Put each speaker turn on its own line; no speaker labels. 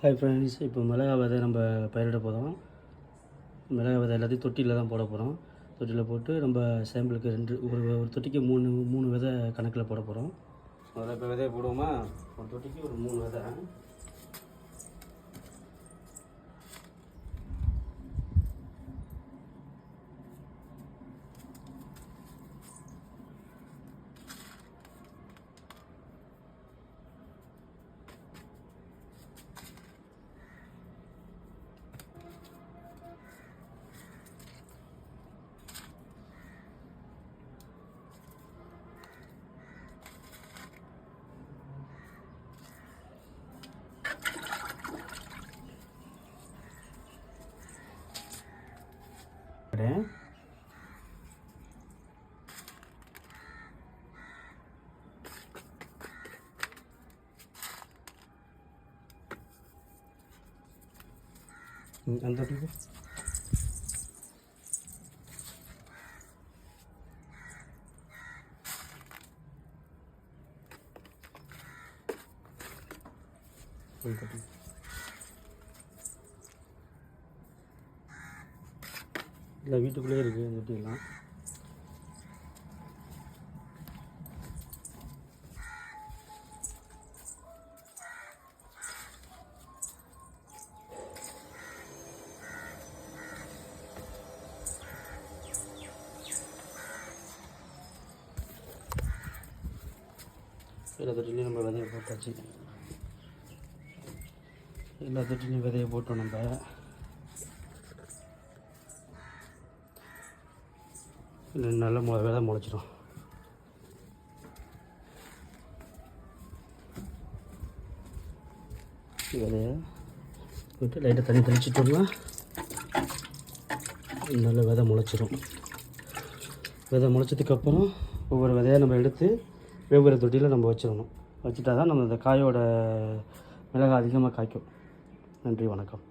Hi friends இப்போ மிளகா விதை நம்ம பயிரிட போகிறோம் மிளகா விதை எல்லாத்தையும் தொட்டியில் தான் போட போகிறோம் தொட்டியில் போட்டு நம்ம சாம்பிளுக்கு ரெண்டு ஒரு ஒரு தொட்டிக்கு மூணு மூணு விதை கணக்கில் போட போகிறோம் முதல்ல இப்போ விதையை போடுவோமா? ஒரு தொட்டிக்கு ஒரு மூணு விதை. போடுறேன். ம், அந்த தொட்டிக்கு அந்த தொட்டிக்கு இல்லை வீட்டுக்குள்ளேயே இருக்குது இந்த தொட்டியெல்லாம் எல்லா தொட்டிலையும் நம்ம விதைய போட்டாச்சு. எல்லா தொட்டிலையும் விதையை போட்டோம் நம்ம. நல்ல மொ விதை முளைச்சிடும் விதையை போட்டு லைட்டாக தண்ணி தெளிச்சிட்டோம்னா நல்ல விதை முளைச்சிரும். விதை முளைச்சதுக்கப்புறம் ஒவ்வொரு விதையாக நம்ம எடுத்து வெவ்வேறு தொட்டியில் நம்ம வச்சிடணும். வச்சுட்டா தான் நம்ம இந்த காயோட மிளகாய் அதிகமாக காய்க்கும். நன்றி வணக்கம்.